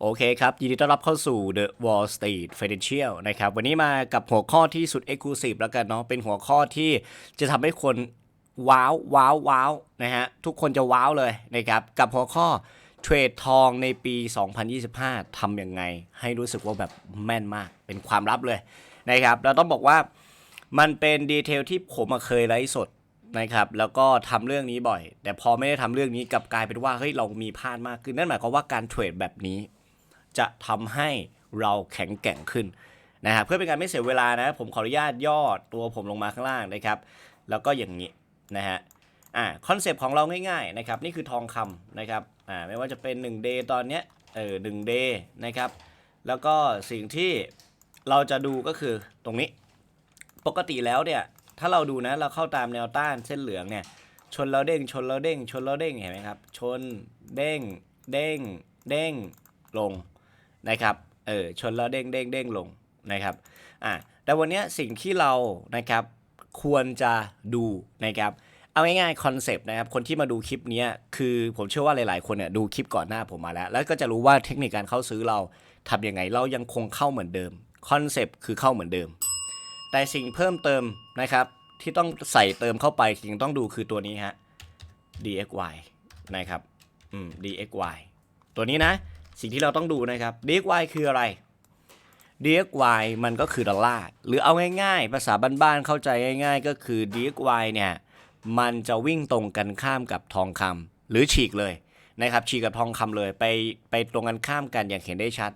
โอเคครับ ยินดีต้อนรับเข้าสู่ The Wall Street Financial นะครับ วันนี้มากับหัวข้อที่สุด Exclusive แล้วกันเนาะ เป็นหัวข้อที่จะทำให้คนว้าว ว้าว ว้าว นะฮะ ทุกคนจะว้าวเลยนะครับ กับหัวข้อเทรดทองในปี 2025 ทำยังไง ให้รู้สึกว่าแบบแม่นมาก เป็นความลับเลยนะครับ เราต้องบอกว่ามันเป็นดีเทลที่ผมอะเคยไลฟ์สดนะครับแล้วก็ทำเรื่องนี้บ่อย แต่พอไม่ได้ทำเรื่องนี้กลับกลายเป็นว่าเฮ้ยเรามีพลาดมากขึ้นนั่นหมายความว่าการเทรดแบบนี้ จะทำให้เราแข็งแกร่งขึ้นนะฮะเพื่อเป็นการไม่เสียเวลานะผมขออนุญาตย่อตัวผมลงมาข้างล่างนะครับ แล้วก็อย่างนี้นะฮะอ่าคอนเซปต์ของเราง่ายๆนะครับนี่คือทองคำนะครับอ่าไม่ว่าจะเป็น 1 day ตอนเนี้ยเออหนึ่ง day นะครับแล้วก็สิ่งที่เราจะดูก็คือตรงนี้ ปกติแล้วเนี่ยถ้าเราดูนะเราเข้าตามแนวต้านเส้นเหลืองเนี่ยชนแล้วเด้งชนแล้วเด้งชนแล้วเด้งเห็นไหมครับชนเด้งเด้งเด้งลง นะครับเออชนแล้วเด้งเด้งเด้งลงนะครับอะแต่วันนี้สิ่งที่เรานะครับควรจะดูนะครับเอาง่ายๆคอนเซปต์นะครับคนที่มาดูคลิปนี้คือผมเชื่อว่าหลายๆ คนเนี่ยดูคลิปก่อนหน้าผมมาแล้ว แล้วก็จะรู้ว่าเทคนิคการเข้าซื้อเราทำยังไงเรายังคงเข้าเหมือนเดิมคอนเซปต์คือเข้าเหมือนเดิม แต่สิ่งเพิ่มเติมนะครับที่ต้องใส่เติมเข้าไปสิ่งต้องดูคือตัวนี้ฮะ dxy นะครับอืม dxy ตัวนี้นะ สิ่งที่เราต้องดูนะครับ dxy คืออะไร dxy มันก็คือดอลลาร์หรือเอาง่ายๆ ภาษาบ้านๆเข้าใจง่าย ๆ ก็คือ dxy เนี่ยมันจะวิ่งตรงกันข้ามกับทองคำหรือฉีกเลยนะครับฉีกกับทองคำเลยไปไปตรงกันข้ามกันอย่างเห็นได้ชัด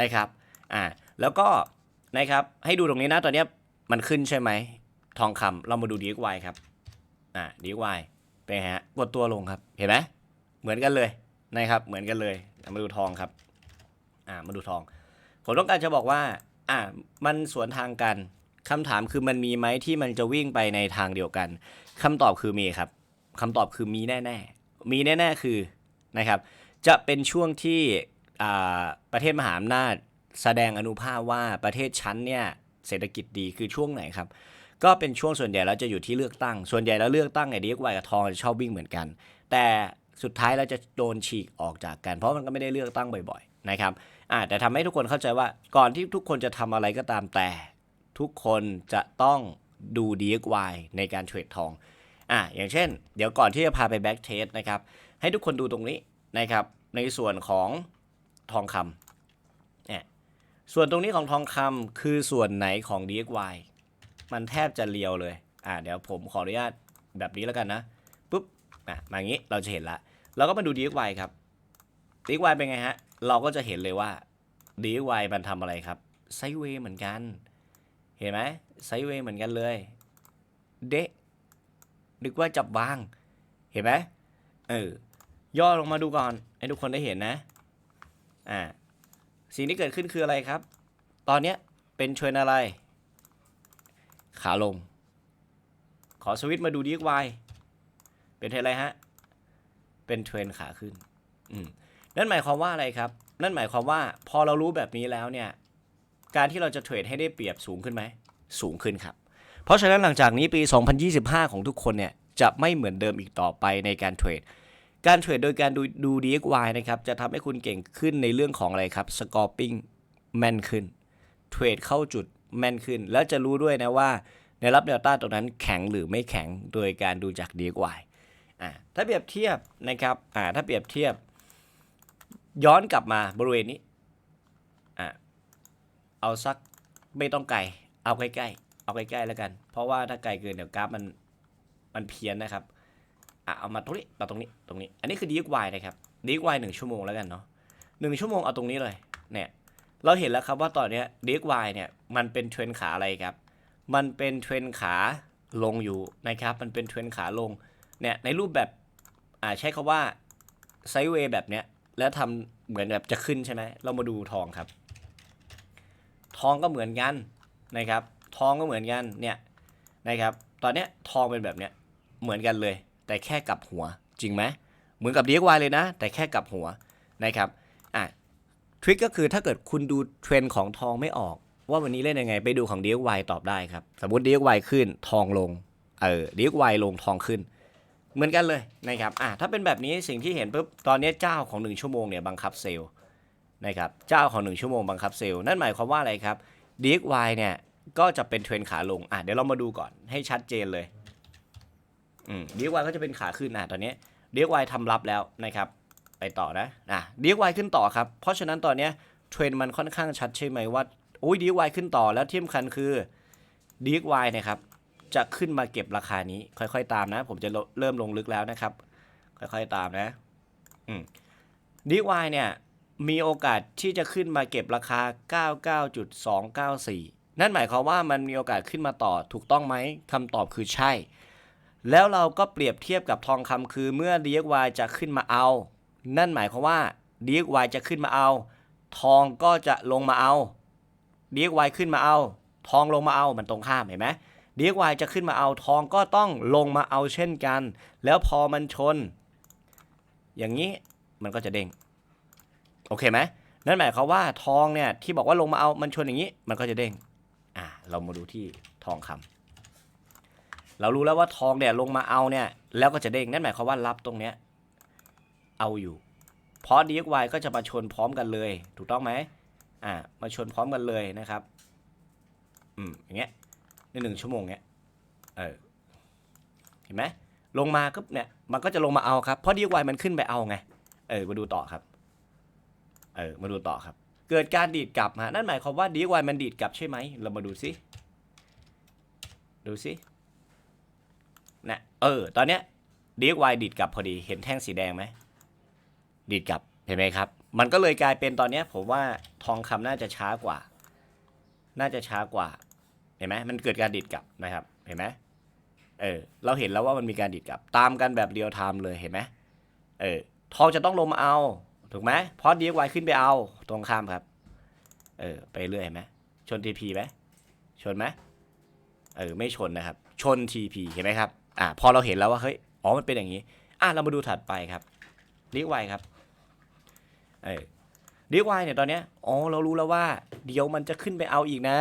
นะครับอ่าแล้วก็นะครับให้ดูตรงนี้นะตอนนี้มันขึ้นใช่ไหมทองคำเรามาดู DXY ครับอ่า DXY เป็นไงฮะกดตัวลงครับเห็นไหมเหมือนกันเลยนะครับเหมือนกันเลย มาดูทองครับ อ่ามาดูทอง ผมต้องการจะบอกว่า อ่า มันสวนทางกันคำถามคือมันมีไหมที่มันจะวิ่งไปในทางเดียวกันคำตอบคือมีครับคำตอบคือมีแน่ๆ มีแน่ๆคือนะครับ จะเป็นช่วงที่อ่าประเทศมหาอำนาจแสดงอนุภาพว่าประเทศชั้นเนี่ยเศรษฐกิจดีคือช่วงไหนครับ ก็เป็นช่วงส่วนใหญ่แล้วจะอยู่ที่เลือกตั้ง ส่วนใหญ่แล้วเลือกตั้งไอ้ดีกว่ากับทองจะชอบวิ่งเหมือนกัน แต่ สุดท้ายแล้วจะโดนฉีกออกจากกันเพราะมันก็ไม่ได้เลือกตั้งบ่อยๆนะครับแต่ทำให้ทุกคนเข้าใจว่าก่อนที่ทุกคนจะทำอะไรก็ตามแต่ ทุกคนจะต้องดู DXY ในการเทรดทองอ่าอย่างเช่น เดี๋ยวก่อนที่จะพาไปแบ็กเทสนะครับให้ทุกคนดูตรงนี้นะครับในส่วนของทองคำเนี่ยส่วนตรงนี้ของทองคำคือส่วนไหนของ DXY มันแทบจะเรียวเลย อ่าเดี๋ยวผมขออนุญาตแบบนี้แล้วกันนะ ปุ๊บอะมาอย่างนี้เราจะเห็นละเราก็มาดู DXY ครับ DXY เป็นไงฮะ เราก็จะเห็นเลยว่า DXY มันทำอะไรครับไซเวย์เหมือนกัน เห็นไหมไซเวย์เหมือนกันเลย เดะนึกว่าจับวาง เห็นไหมเออย่อลงมาดูก่อน ให้ทุกคนได้เห็นนะ อ่า สิ่งที่เกิดขึ้นคืออะไรครับ ตอนเนี้ยเป็นเทรนอะไร ขาลง ขอสวิตช์มาดู DXY เป็นเทรนอะไรฮะ เป็นเทรนขาขึ้น อืม นั่นหมายความว่าอะไรครับ นั่นหมายความว่าพอเรารู้แบบนี้แล้วเนี่ย การที่เราจะเทรดให้ได้เปรียบสูงขึ้นไหม สูงขึ้นครับ เพราะฉะนั้นหลังจากนี้ปี 2025 ของทุกคนเนี่ย จะไม่เหมือนเดิมอีกต่อไปในการเทรด การเทรดโดยการดูดู DXY นะครับ จะทำให้คุณเก่งขึ้นในเรื่องของอะไรครับ scoring แม่นขึ้น เทรดเข้าจุดแม่นขึ้น แล้วจะรู้ด้วยนะว่าในรับแนวต้าตรงนั้นแข็งหรือไม่แข็งโดยการดูจาก DXY อ่าถ้าเปรียบเทียบนะครับอ่าถ้าเปรียบเทียบ ย้อนกลับมาบริเวณนี้อ่าเอาสักไม่ต้องไกล เอาใกล้ๆ เอาใกล้ๆแล้วกัน เพราะว่าถ้าไกลเกินเดี๋ยวกราฟมันมันเพี้ยนนะครับอะเอามาตรงนี้มาตรงนี้ตรงนี้ อันนี้คือ DXY นะครับ DXY หนึ่งชั่วโมงแล้วกันเนาะหนึ่งชั่วโมงเอาตรงนี้เลยเนี่ยเราเห็นแล้วครับว่าตอนนี้ย DXY เนี่ยมันเป็นเทรนขาอะไรครับ มันเป็นเทรนขาลงอยู่นะครับ มันเป็นเทรนขาลง เนี่ยในรูปแบบอ่าใช้คาว่าไซด์เวย์แบบเนี้ยแล้วทำเหมือนแบบจะขึ้นใช่ไหมเรามาดูทองครับ ทองก็เหมือนกันนะครับ ทองก็เหมือนกันเนี่ยนะครับ ตอนเนี้ยทองเป็นแบบเนี้ยเหมือนกันเลย แต่แค่กลับหัวจริงไหมเหมือนกับ DXY เลยนะ แต่แค่กลับหัวนะครับอะทริคก็คือถ้าเกิดคุณดูเทรนด์ของทองไม่ออก ว่าวันนี้เล่นยังไงไปดูของ DXY ตอบได้ครับ สมมติ DXY ขึ้นทองลงเออ DXY ลงทองขึ้น เหมือนกันเลยนะครับอะถ้าเป็นแบบนี้สิ่งที่เห็นปุ๊บตอนนี้เจ้าของ 1 ชั่วโมงเนี่ยบังคับเซลล์นะครับเจ้าของ 1 ชั่วโมงบังคับเซลล์นั่นหมายความว่าอะไรครับ DXY เนี่ยก็จะเป็นเทรนขาลงอะเดี๋ยวเรามาดูก่อนให้ชัดเจนเลยอืม DXY ก็จะเป็นขาขึ้นอะตอนนี้ DXY ทำรับแล้วนะครับไปต่อนะอะ DXY ขึ้นต่อครับ เพราะฉะนั้นตอนนี้เทรนมันค่อนข้างชัดใช่ไหมว่าโอ้ย DXY ขึ้นต่อแล้วเที่สำคัญคือ DXY นะครับ จะขึ้นมาเก็บราคานี้ ค่อยๆตามนะ ผมจะเริ่มลงลึกแล้วนะครับ ค่อยๆตามนะอืม DXY เนี่ย มีโอกาสที่จะขึ้นมาเก็บราคา 99.294 นั่นหมายความว่ามันมีโอกาสขึ้นมาต่อถูกต้องไหมคำตอบคือใช่ แล้วเราก็เปรียบเทียบกับทองคำคือเมื่อ DXY จะขึ้นมาเอา นั่นหมายความว่า DXY จะขึ้นมาเอา ทองก็จะลงมาเอา DXY ขึ้นมาเอา ทองลงมาเอามันตรงข้ามเห็นไหม DXY จะขึ้นมาเอาทองก็ต้องลงมาเอาเช่นกัน แล้วพอมันชน อย่างนี้มันก็จะเด้งโอเคไหมนั่นหมายความว่าทองเนี่ยที่บอกว่าลงมาเอามันชนอย่างนี้ มันก็จะเด้งอ่าเรามาดูที่ทองคำเรารู้แล้วว่าทองเนี่ยลงมาเอาเนี่ยแล้วก็จะเด้งนั่นหมายความว่ารับตรงเนี้ยเอาอยู่ เพราะ DXY ก็จะมาชนพร้อมกันเลย ถูกต้องไหมอ่ามาชนพร้อมกันเลยนะครับอืมอย่างเงี้ย ในหนึ่งชั่วโมงเนี้ยเออเห็นไหมลงมาก็เนี่ยมันก็จะลงมาเอาครับเพราะ DXY มันขึ้นไปเอาไงเออมาดูต่อครับเออมาดูต่อครับ เกิดการดีดกลับฮะนั่นหมายความว่า DXY มันดีดกลับใช่ไหมเรามาดูซิดูซินะเออ ตอนเนี้ย DXY ดีดกลับพอดีเห็นแท่งสีแดงไหมดีดกลับเห็นไหมครับ มันก็เลยกลายเป็นตอนเนี้ยผมว่าทองคำน่าจะช้ากว่า น่าจะช้ากว่า ห็นไหมมันเกิดการดีดกลับนะครับเห็นไหมเออเราเห็นแล้วว่ามันมีการดีดกลับ ตามกันแบบเรียลไทม์เลยเห็นไหมเออทองจะต้องลงมาเอาถูกไหมเพราะ DXY ขึ้นไปเอาตรงข้ามครับ เออไปเรื่อยเห็นไหมชน TP ไหมชนไหมเออไม่ชนนะครับ ชน TP เห็นไหมครับอ่าพอเราเห็นแล้วว่าเฮ้ยอ๋อมันเป็นอย่างนี้อะเรามาดูถัดไปครับ DXY ครับเออ DXY เนี่ยตอนเนี้ยอ๋อเรารู้แล้วว่าเดี๋ยวมันจะขึ้นไปเอาอีกนะ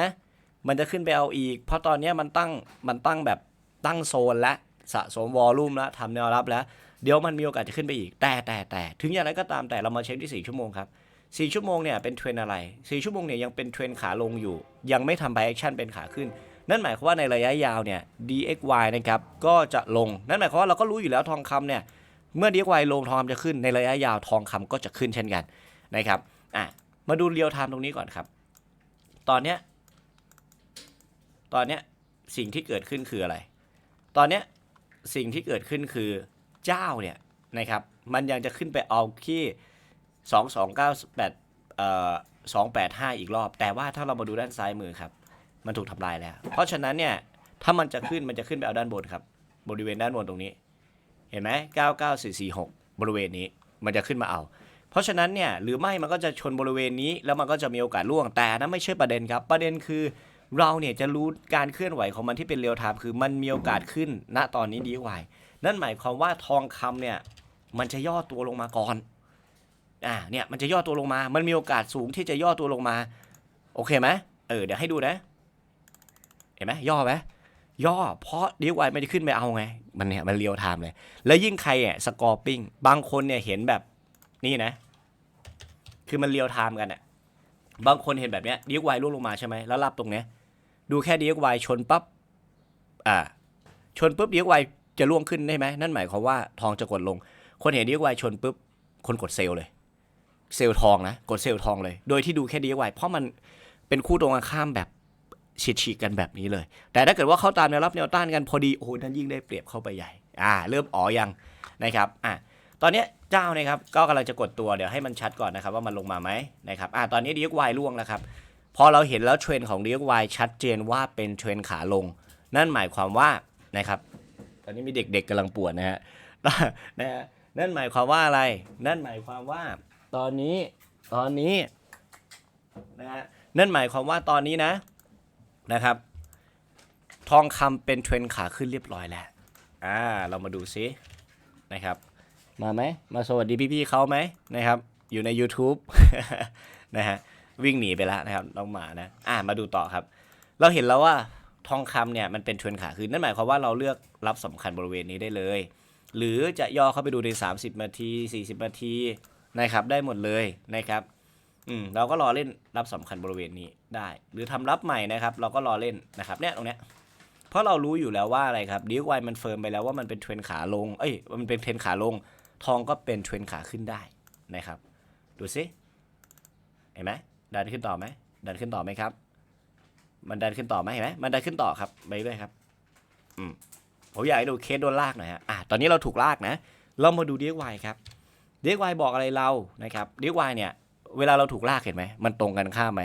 มันจะขึ้นไปเอาอีก เพราะตอนนี้มันตั้งมันตั้งแบบตั้งโซนและสะสมวอลลุ่มแล้วทำแนวรับแล้ว เดี๋ยวมันมีโอกาสจะขึ้นไปอีก แต่แต่แต่ถึงอย่างไรก็ตามแต่เรามาเช็คที่ 4 ชั่วโมงครับ4ชั่วโมงเนี่ยเป็นเทรนอะไร 4 ชั่วโมงเนี่ยยังเป็นเทรนขาลงอยู่ ยังไม่ทำไบแอคชั่นเป็นขาขึ้น นั่นหมายความว่าในระยะยาวเนี่ย DXY นะครับก็จะลง นั่นหมายความว่าเราก็รู้อยู่แล้วทองคำเนี่ยเมื่อ DXY ลงทองคำจะขึ้นในระยะยาวทองคำก็จะขึ้นเช่นกันนะครับอะมาดูเรียลไทม์ตรงนี้ก่อนครับ ตอนเนี้ย ตอนเนี้ยสิ่งที่เกิดขึ้นคืออะไร ตอนเนี้ยสิ่งที่เกิดขึ้นคือเจ้าเนี่ยนะครับมันยังจะขึ้นไปเอาที่สองสองเก้าแปดเอ่อสองแปดห้าอีกรอบ แต่ว่าถ้าเรามาดูด้านซ้ายมือครับ มันถูกทำลายแล้ว เพราะฉะนั้นเนี่ยถ้ามันจะขึ้นมันจะขึ้นไปเอาด้านบนครับ บริเวณด้านบนตรงนี้ เห็นไหม99446บริเวณนี้มันจะขึ้นมาเอา เพราะฉะนั้นเนี่ยหรือไม่มันก็จะชนบริเวณนี้แล้วมันก็จะมีโอกาสล่วงแต่นั่นไม่ใช่ประเด็นครับ ประเด็นคือ เราเนี่ยจะรู้การเคลื่อนไหวของมันที่เป็นเรียลไทม์คือมันมีโอกาสขึ้นณตอนนี้ดีกว่านั่นหมายความว่าทองคำเนี่ยมันจะย่อตัวลงมาก่อนอ่าเนี่ยมันจะย่อตัวลงมา มันมีโอกาสสูงที่จะย่อตัวลงมา โอเคไหมเออเดี๋ยวให้ดูนะ เห็นไหมย่อไหมย่อเพราะดีกว่ามันจะขึ้นไปเอาไง มันเนี่ยมันเรียลไทม์เลย แล้วยิ่งใครอะสกอร์ปิ้งบางคนเนี่ยเห็นแบบนี่นะ คือมันเรียลไทม์กันอะ บางคนเห็นแบบเนี้ยดีกว่าล่วงลงมาใช่ไหมแล้วรับตรงเนี้ย ดูแค่ดีกว่าชนปั๊บอ่า ชนปุ๊บดีกว่าจะล่วงขึ้นได้ไหม นั่นหมายความว่าทองจะกดลง คนเห็นดีกว่าชนปุ๊บ คนกดเซลล์เลย เซลล์ทองนะ กดเซลล์ทองเลย โดยที่ดูแค่ดีกว่าเพราะมันเป็นคู่ตรงกันข้ามแบบฉีกๆกันแบบนี้เลย แต่ถ้าเกิดว่าเข้าตามแนวรับแนวต้านกันพอดีโอ้โหนั่นยิ่งได้เปรียบเข้าไปใหญ่ อ่า เริ่มอ๋อยังนะครับ อะตอนนี้เจ้านะครับก็กำลังจะกดตัวเดี๋ยวให้มันชัดก่อนนะครับว่ามันลงมาไหมนะครับอ่าตอนนี้ดีกวายล่วงแล้วครับ พอเราเห็นแล้วเทรนของดีกวายชัดเจนว่าเป็นเทรนขาลง นั่นหมายความว่านะครับ ตอนนี้มีเด็กๆกำลังปวดนะฮะนะฮะนั่นหมายความว่าอะไร นั่นหมายความว่า ตอนนี้ตอนนี้นะฮะนั่นหมายความว่าตอนนี้นะนะครับ ทองคำเป็นเทรนขาขึ้นเรียบร้อยแล้วอ่าเรามาดูซินะครับ มาไหมมาสวัสดีพี่ๆเขาไหมนะครับ อยู่ใน YouTube นะฮะ วิ่งหนีไปแล้วนะครับน้องหมานะ อ่ามาดูต่อครับ เราเห็นแล้วว่าทองคำเนี่ยมันเป็นเทรนขาขึ้นนั่นหมายความว่าเราเลือกรับสำคัญบริเวณนี้ได้เลย หรือจะย่อเข้าไปดูใน 30นาที40นาทีนะครับได้หมดเลยนะครับอืมเราก็รอเล่นรับสำคัญบริเวณนี้ได้ หรือทำรับใหม่นะครับ เราก็รอเล่นนะครับเนี่ยตรงเนี้ยเพราะเรารู้อยู่แล้วว่าอะไรครับดีวายมันเฟิร์มไปแล้วว่ามันเป็นเทรนขาลงเอ้ยมันเป็นเทรนขาลง ทองก็เป็นเทรนขาขึ้นได้นะครับ ดูสิเห็นไหม ดันขึ้นต่อไหมดันขึ้นต่อไหมครับ มันดันขึ้นต่อไหมเห็นไหมมันดันขึ้นต่อครับไปเรื่อยครับอืมผมอยากให้ดูเคสโดนลากหน่อยฮะอะตอนนี้เราถูกลากนะ เรามาดูดีวายครับดีวายบอกอะไรเรานะครับดีวายเนี่ย เวลาเราถูกลากเห็นไหมมันตรงกันข้ามไหม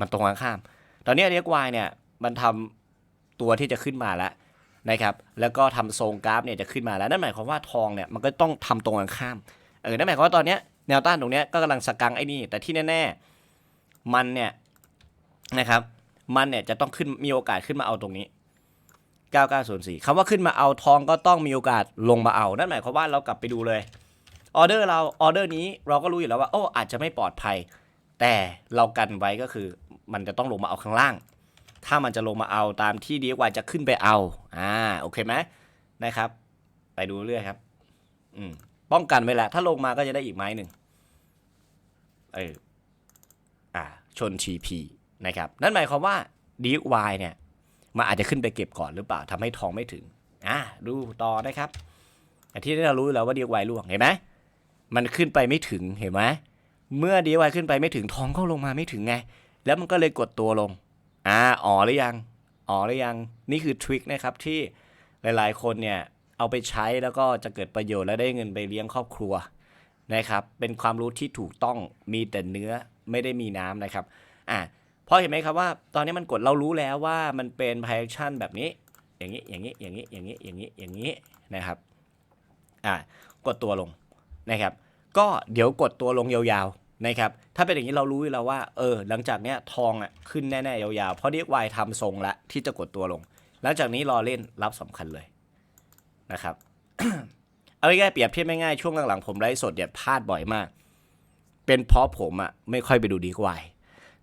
มันตรงกันข้าม ตอนนี้เรียกวายเนี่ยมันทำตัวที่จะขึ้นมาแล้วนะครับ แล้วก็ทำทรงกราฟเนี่ยจะขึ้นมาแล้ว นั่นหมายความว่าทองเนี่ยมันก็ต้องทำตรงกันข้าม เออ นั่นหมายความว่าตอนเนี้ยแนวต้านตรงเนี้ยก็กำลังสกังไอ้นี่ แต่ที่แน่ๆ มันเนี่ยนะครับ มันเนี่ยจะต้องขึ้นมีโอกาสขึ้นมาเอาตรงนี้ 9904คำว่าขึ้นมาเอาทองก็ต้องมีโอกาสลงมาเอา นั่นหมายความว่าเรากลับไปดูเลย ออเดอร์เราออเดอร์นี้เราก็รู้อยู่แล้วว่าโอ้อาจจะไม่ปลอดภัย แต่เรากันไว้ก็คือมันจะต้องลงมาเอาข้างล่าง ถ้ามันจะลงมาเอาตามที่ดีกว่าจะขึ้นไปเอา อ่า โอเคไหมนะครับ ไปดูเรื่อยครับ อืม ป้องกันไว้แหละ ถ้าลงมาก็จะได้อีกไม้หนึ่ง เออ ชน TP นะครับ นั่นหมายความว่า DY เนี่ย มันอาจจะขึ้นไปเก็บก่อนหรือเปล่าทำให้ทองไม่ถึง อ่าดูต่อนะครับที่เรารู้แล้วว่า DY ล่วง เห็นไหม มันขึ้นไปไม่ถึง เห็นไหม เมื่อ DY ขึ้นไปไม่ถึง ทองก็ลงมาไม่ถึงไง แล้วมันก็เลยกดตัวลง อ่า อ๋อหรือยัง อ๋อหรือยัง นี่คือทริคนะครับที่หลาย ๆ คนเนี่ย เอาไปใช้แล้วก็จะเกิดประโยชน์และได้เงินไปเลี้ยงครอบครัว นะครับเป็นความรู้ที่ถูกต้องมีแต่เนื้อไม่ได้มีน้ำนะครับอ่าเพราะเห็นไหมครับว่า ตอนนี้มันกดเรารู้แล้วว่ามันเป็น p พ action แบบนี้ อย่างนี้อย่างนี้อย่างนี้อย่างนี้อย่างนี้อย่างนี้นะครับอ่ากดตัวลงนะครับ ก็เดี๋ยวกดตัวลงยาวๆนะครับ ถ้าเป็นอย่างนี้เรารู้แล้วว่าเออหลังจากเนี้ยทองอะขึ้นแน่ๆยาวๆเพราะเรียกวายทำทรงละที่จะกดตัวลง หลังจากนี้รอเล่นรับสำคัญเลยนะครับ เอาง่ายๆเปรียบเทียบง่ายๆช่วงหลังๆผมไลฟ์สดเนี่ยพลาดบ่อยมาก เป็นเพราะผมอะไม่ค่อยไปดูดีกวาย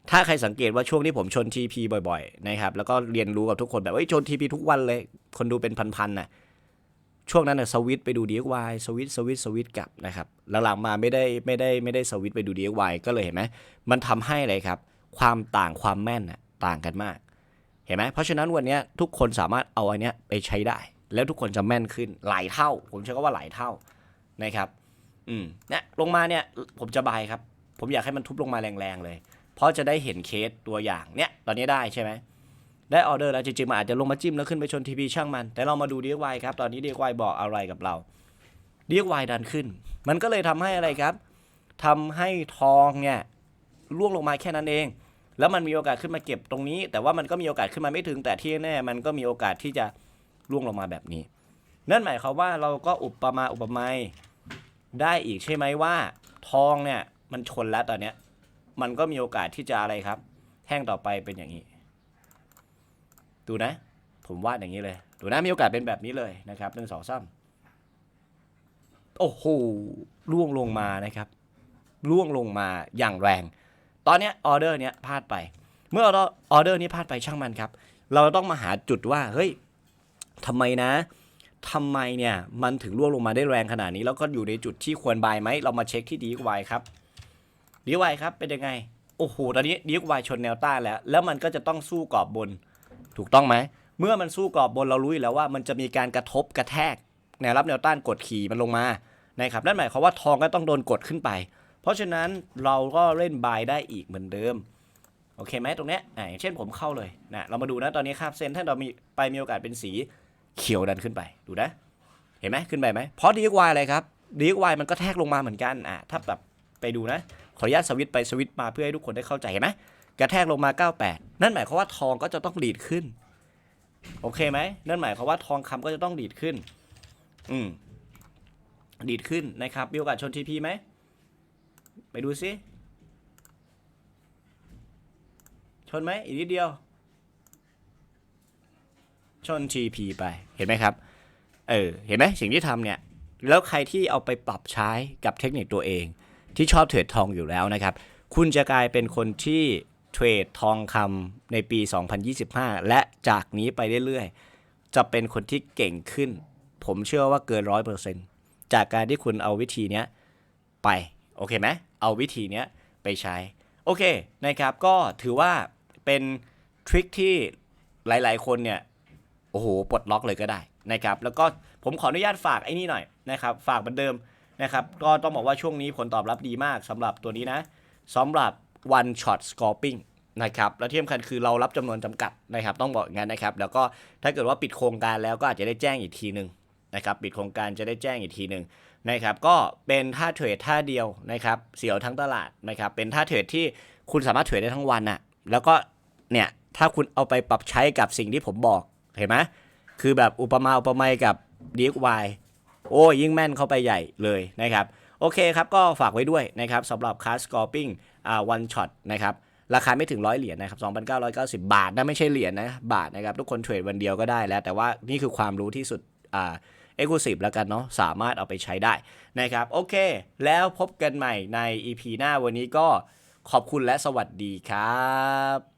ถ้าใครสังเกตว่าช่วงที่ผมชน TP บ่อยๆนะครับแล้วก็เรียนรู้กับทุกคนแบบว่าชน TP ทุกวันเลย คนดูเป็นพันๆน่ะช่วงนั้นนะสวิตไปดู DXY สวิตสวิตสวิตกลับนะครับหลังๆมาไม่ได้ไม่ได้ไม่ได้สวิตไปดู DXY ก็เลยเห็นไหมมันทำให้อะไรครับ ความต่างความแม่นน่ะต่างกันมาก เห็นไหมเพราะฉะนั้นวันเนี้ยทุกคนสามารถเอาอันเนี้ยไปใช้ได้ แล้วทุกคนจะแม่นขึ้นหลายเท่า ผมใช้คำว่าหลายเท่านะครับ อืมเนี่ยลงมาเนี่ยผมจะบายครับ ผมอยากให้มันทุบลงมาแรงๆเลย เพราะจะได้เห็นเคสตัวอย่างเนี่ยตอนนี้ได้ใช่ไหมได้ออเดอร์แล้วจริงๆมันอาจจะลงมาจิ้มแล้วขึ้นไปชนทีพีช่างมัน แต่เรามาดู DXY ครับ ตอนนี้ DXY บอกอะไรกับเรา DXY ดันขึ้น มันก็เลยทำให้อะไรครับทำให้ทองเนี่ยล่วงลงมาแค่นั้นเอง แล้วมันมีโอกาสขึ้นมาเก็บตรงนี้ แต่ว่ามันก็มีโอกาสขึ้นมาไม่ถึงแต่ที่แน่ มันก็มีโอกาสที่จะ ล่วงลงมาแบบนี้ นั่นหมายความว่าเราก็อุปมาอุปไมยได้อีกใช่ไหมว่า ทองเนี่ยมันชนแล้วตอนเนี้ยมันก็มีโอกาสที่จะอะไรครับ แท่งต่อไปเป็นอย่างนี้ ดูนะ ผมวาดอย่างนี้เลย ดูนะมีโอกาสเป็นแบบนี้เลยนะครับหนึ่งสองสามโอ้โหล่วงลงมานะครับล่วงลงมาอย่างแรง ตอนนี้ออเดอร์เนี้ยพลาดไป เมื่อออเดอร์นี้พลาดไปช่างมันครับ เราต้องมาหาจุดว่าเฮ้ย ทำไมนะทำไมเนี่ย มันถึงล่วงลงมาได้แรงขนาดนี้ แล้วก็อยู่ในจุดที่ควรบายไหม เรามาเช็คที่ดีวายครับดีวายครับ เป็นยังไง โอ้โห ตอนนี้ดีวายชนแนวต้านแล้ว แล้วมันก็จะต้องสู้กรอบบน ถูกต้องไหม เมื่อมันสู้กรอบบนเรารู้อยู่แล้วว่ามันจะมีการกระทบกระแทก แนวรับแนวต้านกดขี่มันลงมา นะครับ นั่นหมายความว่าทองก็ต้องโดนกดขึ้นไป เพราะฉะนั้นเราก็เล่นบายได้อีกเหมือนเดิมโอเคไหมตรงเนี้ยอ่าอย่างเช่นผมเข้าเลยนะเรามาดูนะตอนนี้คาบเซนถ้าเรามีไปมีโอกาสเป็นสี เขียวดันขึ้นไปดูนะ เห็นไหมขึ้นไปไหมเพราะดีวายอะไรครับดีวายมันก็แทกลงมาเหมือนกันอะถ้าแบบไปดูนะ ขออนุญาตสวิตไปสวิตมาเพื่อให้ทุกคนได้เข้าใจเห็นไหมกระแทกลงมา 98 นั่นหมายความว่าทองก็จะต้องดีดขึ้น โอเคไหมนั่นหมายความว่าทองคำก็จะต้องดีดขึ้น อืมดีดขึ้นนะครับมีโอกาสชนทีพีไหมไปดูซิชนไหมอีกนิดเดียว ชน TP ไปเห็นไหมครับ เออ เห็นไหมสิ่งที่ทำเนี่ย แล้วใครที่เอาไปปรับใช้กับเทคนิคตัวเอง ที่ชอบเทรดทองอยู่แล้วนะครับ คุณจะกลายเป็นคนที่เทรดทองคำในปี 2025 และจากนี้ไปเรื่อยๆ จะเป็นคนที่เก่งขึ้น ผมเชื่อว่าเกินร้อยเปอร์เซ็นจากการที่คุณเอาวิธีเนี้ยไป โอเคไหมเอาวิธีเนี้ยไปใช้ โอเคนะครับ ก็ถือว่าเป็นทริคที่หลาย ๆ คนเนี่ย โอ้โหปลดล็อกเลยก็ได้นะครับแล้วก็ผมขออนุญาตฝากไอ้นี่หน่อยนะครับฝากเหมือนเดิมนะครับก็ต้องบอกว่าช่วงนี้ผลตอบรับดีมากสำหรับตัวนี้นะสำหรับ one shot scalping นะครับและที่สำคัญคือเรารับจำนวนจำกัดนะครับ ต้องบอกงั้นนะครับ แล้วก็ถ้าเกิดว่าปิดโครงการแล้วก็อาจจะได้แจ้งอีกทีหนึ่งนะครับปิดโครงการจะได้แจ้งอีกทีหนึ่งนะครับก็เป็นท่าเทรดท่าเดียวนะครับเสียวทั้งตลาดนะครับเป็นท่าเทรดที่คุณสามารถเทรดได้ทั้งวันน่ะแล้วก็เนี่ยถ้าคุณเอาไปปรับใช้กับสิ่งที่ผมบอก เห็นไหมคือแบบอุปมาอุปไมยกับ DXY โอ้ยิ่งแม่นเข้าไปใหญ่เลยนะครับ โอเคครับ ก็ฝากไว้ด้วยนะครับสำหรับ Card Sculpting อ่า one shot นะครับราคาไม่ถึงร้อยเหรียญนะครับ2,990 บาทนะไม่ใช่เหรียญนะบาทนะครับทุกคนเทรดวันเดียวก็ได้แล้ว แต่ว่านี่คือความรู้ที่สุดอ่า exclusive แล้วกันเนาะสามารถเอาไปใช้ได้นะครับ โอเค แล้วพบกันใหม่ใน EP หน้าวันนี้ก็ขอบคุณและสวัสดีครับ